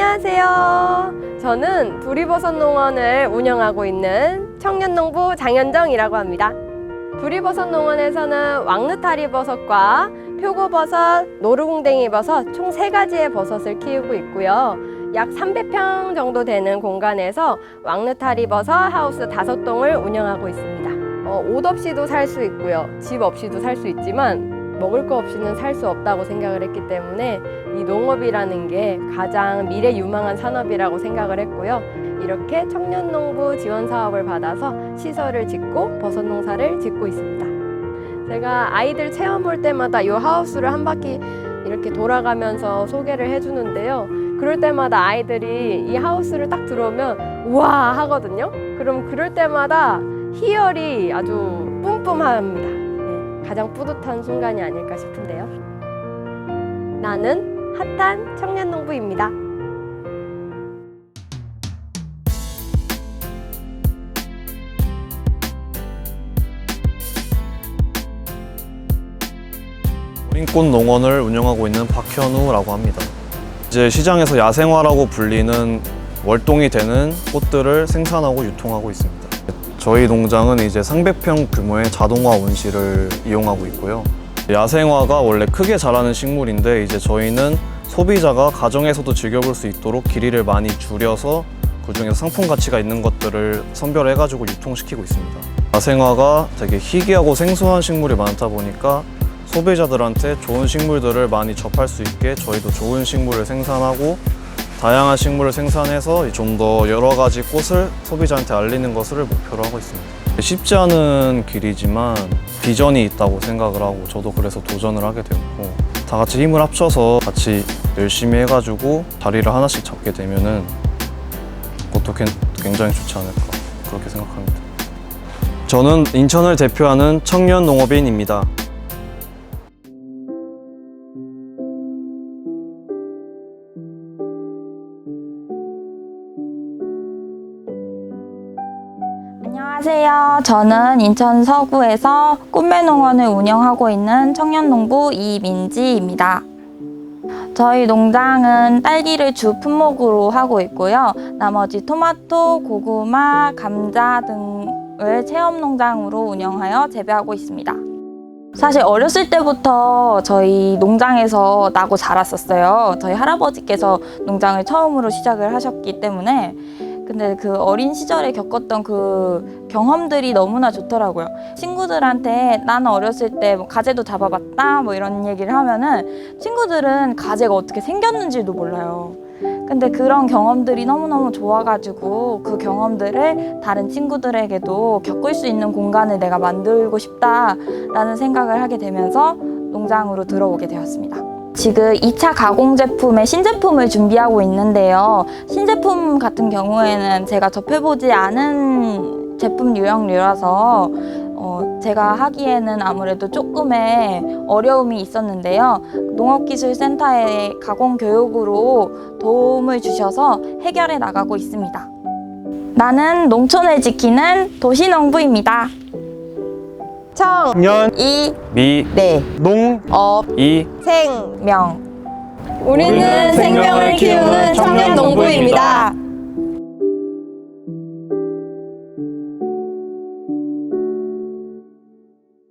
안녕하세요. 저는 두리버섯 농원을 운영하고 있는 청년농부 장현정이라고 합니다. 두리버섯 농원에서는 왕느타리 버섯과 표고버섯, 노루궁뎅이 버섯 총 세 가지의 버섯을 키우고 있고요. 약 300평 정도 되는 공간에서 왕느타리 버섯 하우스 다섯 동을 운영하고 있습니다. 어, 옷 없이도 살 수 있고요. 집 없이도 살 수 있지만 먹을 거 없이는 살 수 없다고 생각을 했기 때문에 이 농업이라는 게 가장 미래 유망한 산업이라고 생각을 했고요. 이렇게 청년 농부 지원 사업을 받아서 시설을 짓고 버섯 농사를 짓고 있습니다. 제가 아이들 체험 올 때마다 이 하우스를 한 바퀴 이렇게 돌아가면서 소개를 해주는데요. 그럴 때마다 아이들이 이 하우스를 딱 들어오면 우와 하거든요. 그럼 그럴 때마다 희열이 아주 뿜뿜합니다. 네, 가장 뿌듯한 순간이 아닐까 싶은데요. 나는 핫한 청년 농부입니다. 어린꽃 농원을 운영하고 있는 박현우라고 합니다. 이제 시장에서 야생화라고 불리는 월동이 되는 꽃들을 생산하고 유통하고 있습니다. 저희 농장은 이제 상백평 규모의 자동화 온실을 이용하고 있고요. 야생화가 원래 크게 자라는 식물인데 이제 저희는 소비자가 가정에서도 즐겨볼 수 있도록 길이를 많이 줄여서 그중에서 상품 가치가 있는 것들을 선별해 가지고 유통시키고 있습니다. 야생화가 되게 희귀하고 생소한 식물이 많다 보니까 소비자들한테 좋은 식물들을 많이 접할 수 있게 저희도 좋은 식물을 생산하고 다양한 식물을 생산해서 좀 더 여러 가지 꽃을 소비자한테 알리는 것을 목표로 하고 있습니다. 쉽지 않은 길이지만 비전이 있다고 생각을 하고 저도 그래서 도전을 하게 되었고 다 같이 힘을 합쳐서 같이 열심히 해가지고 자리를 하나씩 잡게 되면은 그것도 괜- 굉장히 좋지 않을까 그렇게 생각합니다. 저는 인천을 대표하는 청년 농업인입니다. 안녕하세요. 저는 인천 서구에서 꿈매농원을 운영하고 있는 청년농부 이민지입니다. 저희 농장은 딸기를 주 품목으로 하고 있고요. 나머지 토마토, 고구마, 감자 등을 체험 농장으로 운영하여 재배하고 있습니다. 사실 어렸을 때부터 저희 농장에서 나고 자랐었어요. 저희 할아버지께서 농장을 처음으로 시작을 하셨기 때문에 근데 그 어린 시절에 겪었던 그 경험들이 너무나 좋더라고요. 친구들한테 나는 어렸을 때 뭐 가재도 잡아봤다 뭐 이런 얘기를 하면은 친구들은 가재가 어떻게 생겼는지도 몰라요. 근데 그런 경험들이 너무너무 좋아가지고 그 경험들을 다른 친구들에게도 겪을 수 있는 공간을 내가 만들고 싶다라는 생각을 하게 되면서 농장으로 들어오게 되었습니다. 지금 2차 가공 제품의 신제품을 준비하고 있는데요. 신제품 같은 경우에는 제가 접해보지 않은 제품 유형류라서 어, 제가 하기에는 아무래도 조금의 어려움이 있었는데요. 농업기술센터의 가공 교육으로 도움을 주셔서 해결해 나가고 있습니다. 나는 농촌을 지키는 도시농부입니다. 청, 년, 이, 미, 네, 농, 업, 이, 생. 명. 우리는 생명을 키우는 청년 농부입니다.